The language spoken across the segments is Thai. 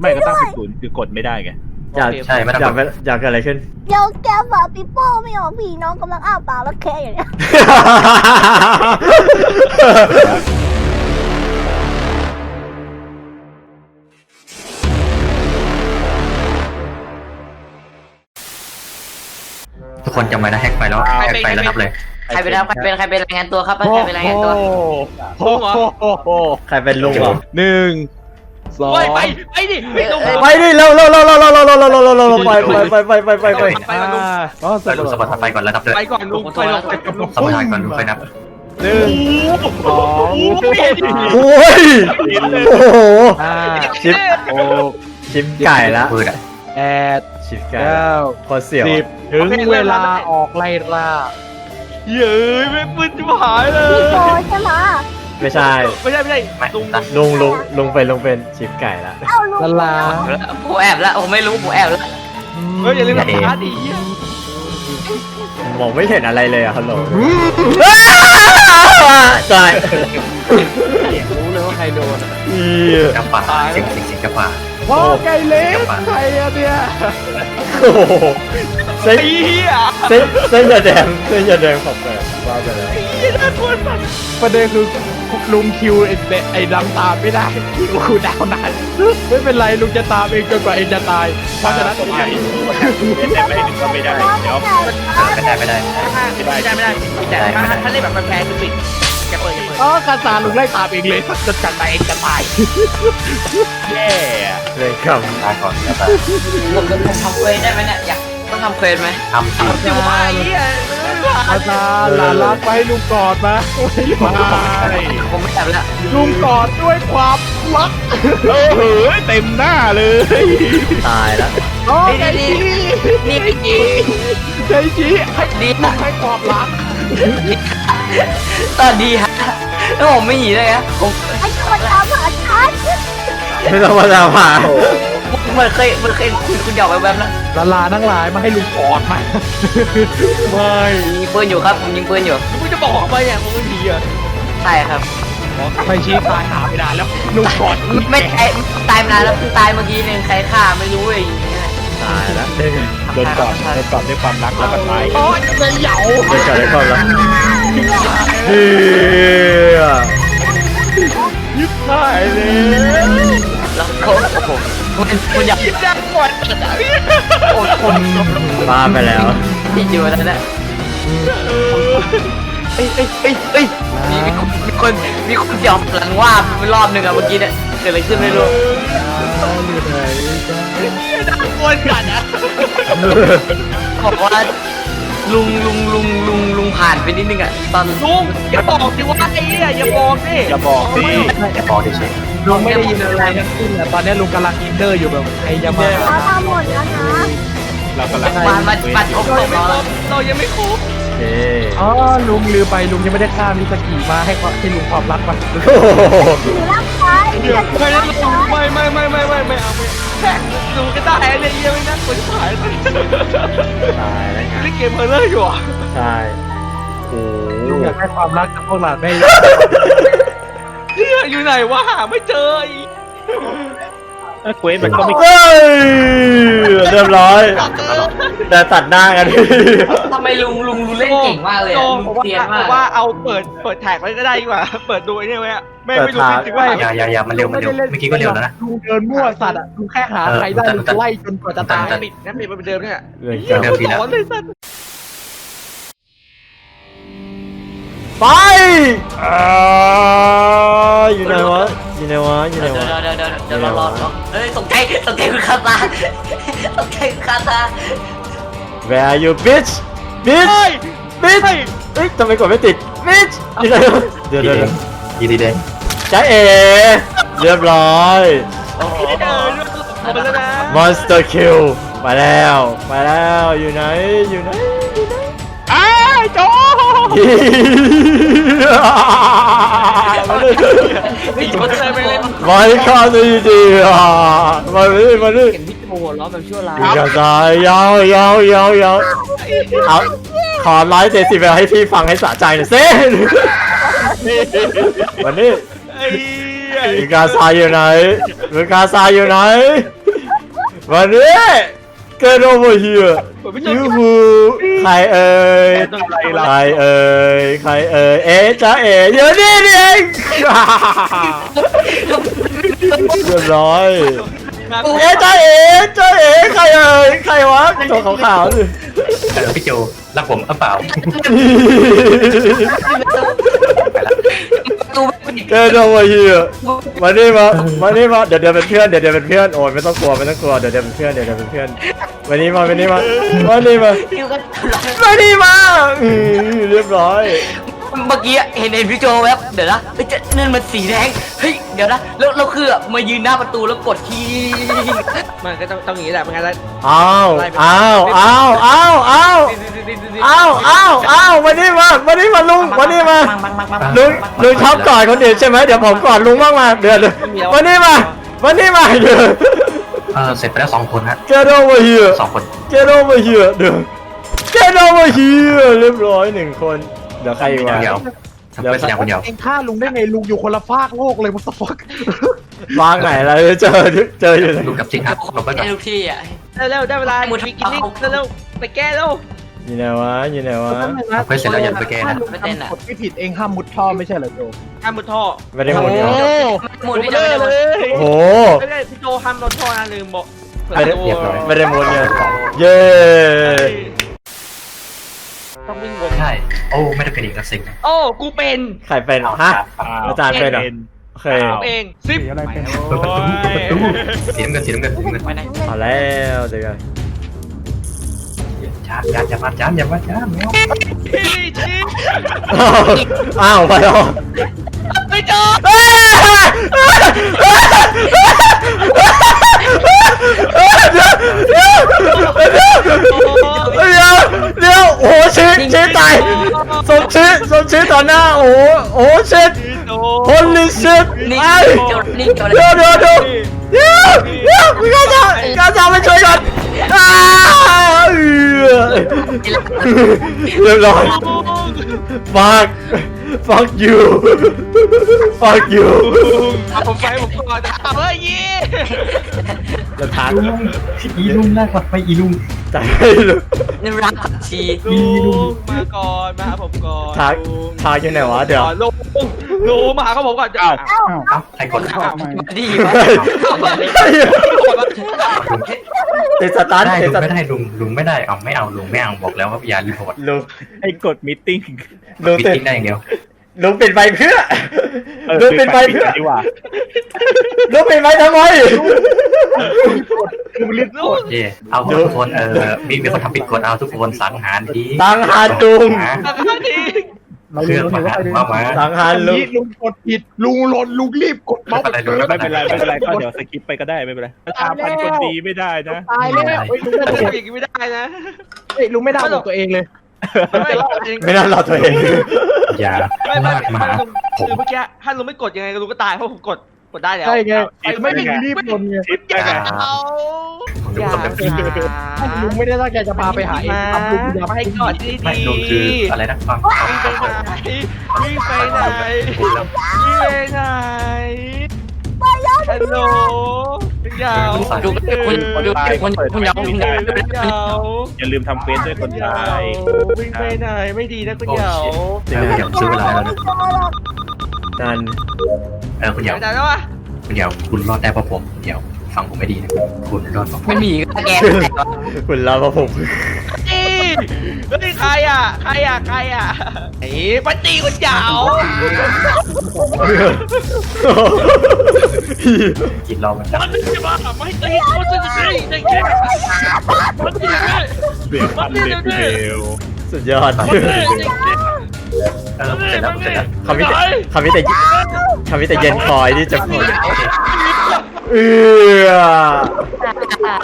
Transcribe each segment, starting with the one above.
ไม่ก็ตั้งเป็นศูนย์คือกดไม่ได้ไงอยากใช่ไม่ต้องอยากอยากเกิดอะไรขึ้น เดี๋ยวแกฝาปิโป้ไม่ออกพี่น้องกำลังอ้าปากแล้วแค่อย่างเงี้ยทุกคนจำไว้นะแฮกไปแล้วแฮกไปแล้วนับเลย ใครเป็นใครเป็นใครเป็นรายงานตัวครับใครเป็นรายงานตัว โอ้โหโอ้โหใครเป็นลุงเหรอหนึ่ง สองเฮ้ยไปไปดิไปลงไปดิเร็วเร็วเร็วเร็วเร็วเร็วเร็วเร็วเร็วเร็วเร็วไปไปไปไปไปไปไปไปก่อนลุงอ๋อไปลุงสปอร์ตไฟก่อนแล้วนับเลยไปก่อนลุงไปลงไปกับลุงสปอร์ตไฟก่อนลุงค่อยนับหนึ่งสองโอ้ยโอ้โหห้าชิปหกชิปไก่ละปืนอะแปดชิปไก่เก้าโคตรเสียวสิบถึงเวลาออกไล่ล่าเย้ยไม่ปืนจะหายเลพี่ยโตใช่ไหม ไม่ใช่ไม่ใช่ไม่ใช่ไม่ลุงนะลุงลุงลุงเป็นลุงเป็นชิปไก่ละเอ้าลุงละลาผมแอบแล้วผมไม่รู้ผมแอบแล้วเฮ้ยอย่าลืมชาร์จดิมองไม่เห็นอะไรเลยอะฮัลโหลตายรู้เลยว่าใครโดนอีกระป๋าสิงสิงสิงกระป๋าพ่อไก่เล็กใครอะเนี่ยโอ้โหเส้นไอ้เหี้ยเส้นเส้นยาแดงเส้นยาแดงของแบบว่าไปแล้วประเด็นคือ ลุงคิวไอ้เตะไอ้ดำตามไม่ได้คิวคูดาวนานไม่เป็นไรลุงจะตามเองจนกว่าเองจะตายเพราะฉะนั้นไม่แต่ไม่ได้ก็ไม่ได้เดี๋ยวไม่ได้ไม่ได้ไม่ได้ไม่ได้ไม่ได้แต่ถ้าเล่นแบบแพงคือปิดแกเปิดแกเปิดอ๋อคาซาลุงไล่ตามเองเลยจนกันไปเองจะตายแย่เลยครับตายก่อนแล้วผมจะทำเควสได้ไหมเนี่ยอยากต้องทำเควสไหมทำสิจะว่าไอ้เหี้ยคาซาลาลักไปให้ลุงกอดมาโอ้ยลุงกอดผมไม่แอบแล้วลุงกอดด้วยความรักเออเต็มหน้าเลยำตายแล้วโอ้ยไอ้ชี้นี่พี่จีไอ้ชี้ให้ดีให้ความรักตอนดีฮะแล้วผมไม่หนีเลยนะผม ไอ้คนตามหาฉัน ไม่ต้องมาตามหา มันเคยมันเคยคุณคุณหยอกไปแวบแล้วลาลาทั้งหลายมาให้ลุงกอดมาไม่ยิงปืนอยู่ครับผมยิงปืนอยู่มึงจะบอกไปเนี่ยมึงไม่ดีอะใช่ครับไม่ชี้ตายหาไม่ได้แล้วลุงกอดไม่ตายตายมานานแล้วเพิ่งตายเมื่อกี้นึงใครฆ่าไม่รู้เลยอย่างเงี้ยตายแล้วโดนโดนกอดโดนกอดด้วยความรักแล้วก็ตายโอ้ยเลยเหยากอดด้วยความรักเฮียยิบหายเลยแล้วเขาผม คุณคุณอยากคิดได้หมดอะโอ้คนบ้าไปแล้วที่อยู่นั่นแหละเอ้ยเอ้ยเอ้ยเอ้ยมีมีคนมีคนมีคนยอมหลังว่าไปรอบหนึ่งอะเมื่อกี้เนี่ยเกิดอะไรขึ้นไม่รู้คนกันอะบอกว่าลุงลุงลุงลุง ลุงผ่านไปนิดนึงอะตอนลุงอย่าบอกสิว่าไอ้เนี่ยอย่าบอกดิอย่าบอกสิจะบอกเฉยลุงไม่ได้ยินอะไรทั้งสิ้นอะตอนนี้ลุงกำลังอินเนอร์อยู่แบบใครจะมาเขามาหมดแล้วนะเรากำลังมามามาครบเราสองยังไม่ร้อครยบเรายังไม่ครบโอเคอ๋อลุงลืมไปลุงยังไม่ได้ฆ่ามิสกิมาให้ความให้ลุงความรักมาโอ้โหหนูรักใครไม่นะลุงไม่ไม่ไม่ไม่ไม่ไม่เอาไม่แค่ดูก็ได้เนี่ยยังไม่น่ากลัวที่ผ่านเลยตายแล้วเล่นเกมเพลเลอร์อยู่อะใช่โอ้ ลุงอยากได้ความรักจากพวกเราได้เนี่ยอยู่ไหนวะหาไม่เจออีกเควสมันก็ไม่เฮ้ยเรียบร้อยแต่ตัดหน้ากันทำไมลุงลุงลุงเล่นเก่งมากเลยโจอะลุผมงว่าเตียนผมากว่าเอาเปิดเปิดแท็กไว้ก็ได้ดีกว่า เปิดดูไอ้เนี่ยไว้อะแม่ไม่รู้จริงๆว่าๆอย่าอย่าอย่ามันเร็วมันเร็วเมื่อกี้ก็เร็วแล้วนะลุงเดินมั่วสัตว์อะลุงแค่หาใครได้ลุงไล่จนกว่าจะตายตายปิดนะปิดมันเป็นเดิมเนี่ยเรื่องเหี้ยเก่าคนสอนเลยสัตว์ ไปอ่าอยู่ไหนวะอยู่ไหนวะอยู่ไหนเดี๋ยววะ เดี๋ยวเดี๋ยวเดี๋ยวรอรอรอเอ้ยตกใจตกใจคุณคาตาตกใจคุณคาตา Where are you bitch bitch bitch เฮ้ยทำไมกดไม่ติด bitch อยู่ไหนวะเดี๋ยวดีเดี๋ยวแดงดีดีแดงจ้าเอเรียบร้อย โอ้โหเออเรื่องมันแล้วนะ Monster Kill มาแล้ว มาแล้ว อยู่ไหน อยู่ไหนอยู่ไหน อ้ายโจ มาเลยไม่ชดเลยไม่เล่นมาให้ข้าหน่อยดีอะมาเลยมาเลยเห็นพี่โจหัวเราะแบบชั่วร้ายยิงกระจายยาวยาวยาวยาวเอาขอไลฟ์เดซิเบลให้พี่ฟังให้สะใจหน่อยสิวันนี้ไอ้เหี้ยมิกาซาอยู่ไหนมิกาซาอยู่ไหนวันนี้ เกิดโอเวอร์เฮียยูฮูใครเอ่ยต้องอะไรล่ะใครเอ่ยใครเอ่ยเอ๊ะจ้าเอ๋เดี๋ยวนี่นี่เองเรียบร้อยเอ๊ะจ้าเอ๋จ้าเอ๋ใครเอ่ยใครวะตัวขาวๆสิเออพี่โจรักผมหรือเปล่าตูไม่ปิดเกิดโอเวอร์เฮียมานี่มามานี่มาเดี๋ยวเดี๋ยวเป็นเพื่อนเดี๋ยวเดี๋ยวเป็นเพื่อนโอ้ยไม่ต้องกลัวไม่ต้องกลัวเดี๋ยวเดี๋ยวเป็นเพื่อนเดี๋ยวเดี๋ยวเป็นเพื่อน วันนี้มาวันนี้มาวันนี้มาคิวกันวันนี้มาอือเรียบร้อยเมื่อกี้เห็นเห็นพี่โจแวบเดี๋ยวนะเอ้ยจะนั่นมันสีแดงเฮ้ยเดี๋ยวนะแล้วเราคือแบบมายืนหน้าประตูแล้วกดที่มันก็ต้องต้องอย่างนี้แหละไม่งั้นแล้วอ้าวอ้าวอ้าวอ้าวอ้าวอ้าวอ้าวอ้าววันนี้มาวันนี้มาลุงวันนี้มาลุงลุงชอบกอดคนอื่นใช่ไหมเดี๋ยวผมกอดลุงบ้างมาเดี๋ยวเดี๋ยววันนี้มาวันนี้มาเดี๋ยว ออเสร็จไปแล้วสองคนฮะ get over here สองคน get over here เดี๋ยว get over here เรียบร้อยหนึ่งคน เดี๋ยวใครอีกวะ เดียวทำเพื่อนแสดงคนเดียว เองฆ่าลุงได้ไงลุงอยู่คนละฟากโลกเลยมันสฟอกวางไหนแล้วเจอเจออยู่ไหนดูกับจริงครับหลบไปก่อน ไอ้ทุกที่อะ เร็วๆได้เวลามีกินนิ่งเร็วๆไปแก้เร็ว อยู่ไหนวะอยู่ไหนวะเพื่อนเสร็จแล้วอย่าไปแก้ถ้านะลุงทำกฎไม่ผิดเองห้ามมุดท่อไม่ใช่เหรอโจห้ามมุดท่อไม่ได้หมดเดียว หมดไม่ไม่ได้ได้เลเลยยโอ้โห ไม่ได้พี่โจห้ามมุดท่อนะลืมบอกไม่ได้ไม่ได้หมดเนี่ยเย้ต้องวิ่งวนใช่ โอ้ ไม่ได้เป็นอีกแล้วสิงโอ้กูเป็นใครเป็นฮะอาจารย์เป็นเหรอโอเคเองซิปอะไรเป็น เปิดประตูเปิดประตูสีน้ำเงินสีน้ำเงินสีน้ำเงินไปไหนเอาแล้วเดี๋ยวกัน จานจานอย่ามาจานอย่ามาจานแมวพี่ชิปอ้าวอ้าวไปแล้วไม่เจอเอ้ยเดี๋ยวเดี๋ยวเดี๋ยวเดี๋ยวเดี๋ยวโอ้โหชี้ชี้ตายสมชี้สมชี้ต่อหน้าโอ้โหโอ้โหชิดโจ holy shit นี่ไอ้เดี๋ยวนี่เดี๋ยวเดี๋ยวเดี๋ยวเดี๋ยวเดี๋ยว เรียบร้อย fuck fuck you fuck you เอาผมไปผมก่อนเอาเฮ้ยยี่จะทักลุงอีลุงน่ากลับไปอีลุงใจไม่รู้นี่รักผักชีลุงมาก่อนมาหาผมก่อนทักทักอยู่ไหนวะเดี๋ยวลุงลุงมาหาเขาผมก่อนอ้าวเอ้าใครกดมาดีวะ ติดสตาร์ทได้ติลุดงสไม่ตาร์ทได้ลุงลุงไม่ได้เอาไม่เอาลุงไม่เอาบอกแล้วว่าอย่ารีพอร์ตลุงให้กดมิทติ้งลุงปิดติดทิ้งได้อย่างเดียวลุงปิดไฟเพื่อลุงปิดไฟเพื่อดีกว่าลุงปิดไฟทำไมลุงรีบกดเย่เอาทุกคนเออมีมีคนทำผิดกฎเอาทุกคนสังหารทีสังหารลุง สักที เครื่องมามามาสังหารอันลุงนี้ลุงกดผิดลุงหล่นลุงรีบกดเมาส์ไม่เป็นไรไม่เป็นไรไม่เป็นไรก็เดี๋ยวสกิปไปก็ได้ไม่เป็นไรประชาพันธ์คนดีไม่ได้นะตายแล้วเฮ้ยลุงไม่ได้ทำอย่างนี้ไม่ได้นะเฮ้ยลุงไม่ได้บอกตัวเองเลยไม่รอดจริงไม่น่ารอดตัวเองอย่าไม่ไม่ลากมาไม่หาลุงผมคือเมื่อกี้ถ้าลุงไม่กดยังไงลุงก็ตายเพราะผมกดกดได้แล้วใช่ไงเอาไม่ได้รีบลนไงชิปไปไงเอาผม อดูย่าคนแบบถ้าลุงไม่ได้ตั้งใจจะพาไปหาเองทำลุงอย่าไม่กดดีไม่ดีลุงคืออะไรนะฟังฟังวิ่งฟังไปไหนวิ่งไปไหนวิ่งไปไหนฮัลโหลยาวดูคุณดูคุณคุณยาวคุณยาวยาวอย่าลืมทำเฟซด้วยคนไทยวิ่งไปไหนไม่ดีนะคุณเหยาเดี๋ยวอย่าซื้อเวลาแล้วนะนั่นเออคุณเหยาไหนแล้ววะคุณเหยาคุณรอดได้เพราะผมคุณเหยา ฟังผมไม่ดีนะคุณรอดเพราะผมไม่มีแกคุณรอเพราะผมนี่เฮ้ยใครอะ ใครอะ ใครอะไอ้ปันตีคุณเหยากินเรามันจังมันไม่มาไม่ตีมันจะตีได้แค่มันตีได้เปลี่ยนพันเด็กเร็วสุดยอดเออเสร็จแล้วเสร็จแล้วคำวิแต่คำวิแต่คำวิแต่เย็นคอยที่จะพูดโอ เคเอือ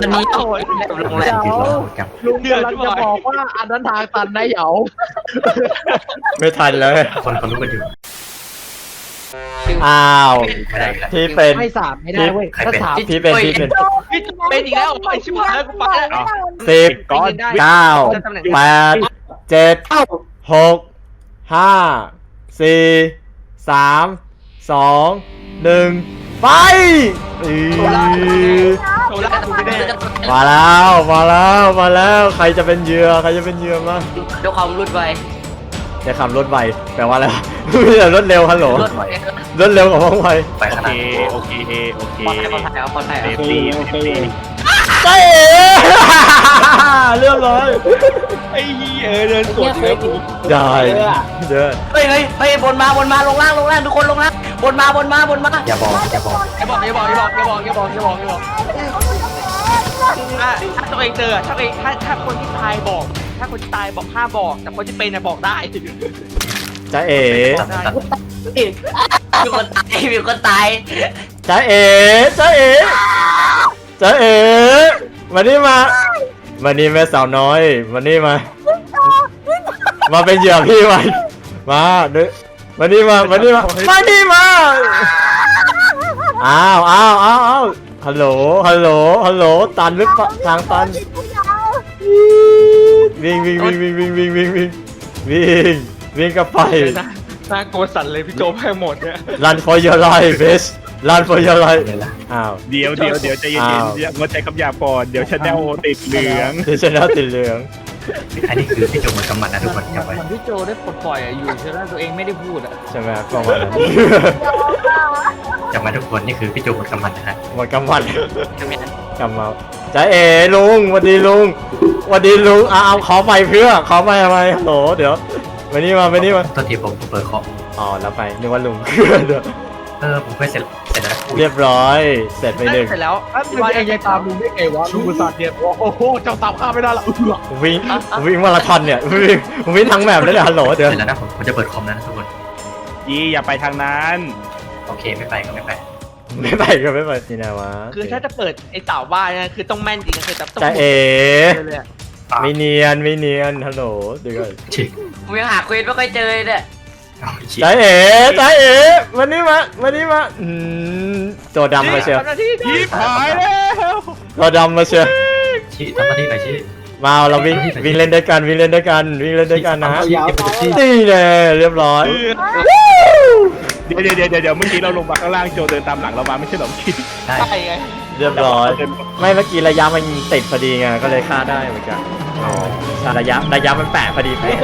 อันนี้โอ้ยลงแรกิงนเราจังลุงกำลังจะบอกว่าอันนั้นทางตันนะเหยาไม่ทันแล้วคนเขารู้กันอยู่อ้าวไม่ได้แล้วที่เป็น ไม่สามไม่ได้เว้ยใครถ้าเป็นสามที่เป็นที่เป็นพี่เป็นอีกแล้วไอ้ชิบหายแล้วกูไปแล้วสิบก้อนเก้าแปดเจ็ดหกห้าสี่สามสสองหนึ่ง ไปอือโซล่าดูไม่ได้มาแล้วมาแล้วมาแล้วใครจะเป็นเหยื่อใครจะเป็นเหยื่อมาด้วยความรุดไวจะขับรถไวแปลว่าอะไรวะไม่ใช่รถเร็วฮัลโหลรถไวรถเร็วกับว่องไวไปโอขเคนาดนี้โอเคโอเคปลอดภัยปลอดภัยครับปลอดภัยเซครับฟตี้เซฟตี้ ใช่เอ๋เรียบร้อยไอ้เหี้ยเออเดินสวนเยอะกูได้เดินเฮ้ยเฮ้ยเฮ้ยบนมาบนมาลงล่างลงล่างทุกคนลงล่างบนมาบนมาบนมาอย่าบอกอย่าบอกอย่าบอกอย่าบอกอย่าบอกอย่าบอกอย่าบอกอย่าบอกอย่าบอกถ้าถ้าตัวเองเจอถ้าตัวเองถ้าถ้าคนที่ตายบอก ถ้าคนที่ตายบอกห้ามบอก แต่คนที่เป็นน่ะบอกได้จ้าเอ๋ตัดตัดมีคนตายมีคนตายจ้าเอ๋จ้าเอ๋ จ้าเอ๋มานี่มา มานี่แม่สาวน้อย มานี่มา มาเป็นเหยื่อพี่มามาเด้อมานี่มา มานี่มา มานี่มา อ้าวอ้าวอ้าวอ้าวฮัลโหล ฮัลโหล ฮัลโหล ตันหรือเปล่าทางตัน วิ่งวิ่งวิ่งวิ่งวิ่งวิ่งวิ่งวิ่งวิ่งวิ่งกลับไปน่ากลัวสั่นเลยพี่โจแพ้หมดเนี่ย run for your life bitch run for your life เลยละอ้าวเดี๋ยวเดี๋ยวเดี๋ยวใจเย็นอ้าวๆอย่างดใช้คำหยาบก่อนเดี๋ยวชาแนลติดเหลืองที่ชนะติดเหลือง อันนี้คือพี่โจเหมือนกำมันนะทุกคนจำไว้เหมือนพี่โจได้ปลดปล่อยอยู่ใช่ไหมตัวเองไม่ได้พูดอะใช่ไหมประมาณนั้นจำไว้ทุกคนนี่คือพี่โจเหมือนกำมันนะฮะหมดกำมันทำไมนั้นกำมาจ้าเอ๋ลุงสวัสดีลุงสวัสดีลุงเอาเอาขอไปเพื่อขอไปทำไมฮัลโหลเดี๋ยวมานี่มามานี่มาตอนที่ผมเปิดเคาะอ๋อแล้วไปนึกว่าลุงเดี๋ยวเออผมไปเสร็จเสร็จแล้ว นะเรียบร้อย เสร็จไปหนึ่งเสร็จแล้วว่าเองยังตามลุงได้ไงวะลุงอุตส่าห์เนี่ยโอ้โหเจ้าตามข้าไม่ได้ละเออวิ่งวิ่งมาราธอนเนี่ยวิ่งวิ่งทั้งแมปเลยเนี่ยฮัลโหลเดี๋ยวเสร็จแล้วนะผมผมจะเปิดคอมแล้วนะทุกคน ยี่อย่าไปทางนั้น โอเคไม่ไปก็ไม่ไป ไม่ไปก็ไม่ไปนี่นะวะคือถ้าจะเปิดไอ้เสาบ้านเนี่ยคือต้องแม่นจริงคือจะต้องจ้าเอ๋เลยอะไม่เนียนไม่เนียนฮัลโหลเดี๋ยวก่อนชิผมยังหาเควสไม่ค่อยเจอเลยเนี่ย เอาชิจ้าเอ๋จ้าเอ๋วันนี้มาวันนี้มาอืมตัวดำมาเชียวทำหน้าที่ยิบหายแล้วตัวดำมาเชียวชิทำหน้าที่หน่อยชิมาเราวิ่งวิ่งเล่นด้วยกันวิ่งเล่นด้วยกันวิ่งเล่นด้วยกันนะชิเก็บไปชินี่แน่เรียบร้อยเดี๋ยวเดี๋ยวเดี๋ยวเดี๋ยวเมื่อกี้เราลงมาข้างล่างโจเดินตามหลังเรามาไม่ใช่เหรอคิดได้ใช่ไงเรียบร้อย ไม่เมื่อกี้ระยะมันติดพอดีไงก็เลยฆ่าได้เหมือนกันอ๋อใช่ระยะระยะมันแปะพอดีเป๊ะ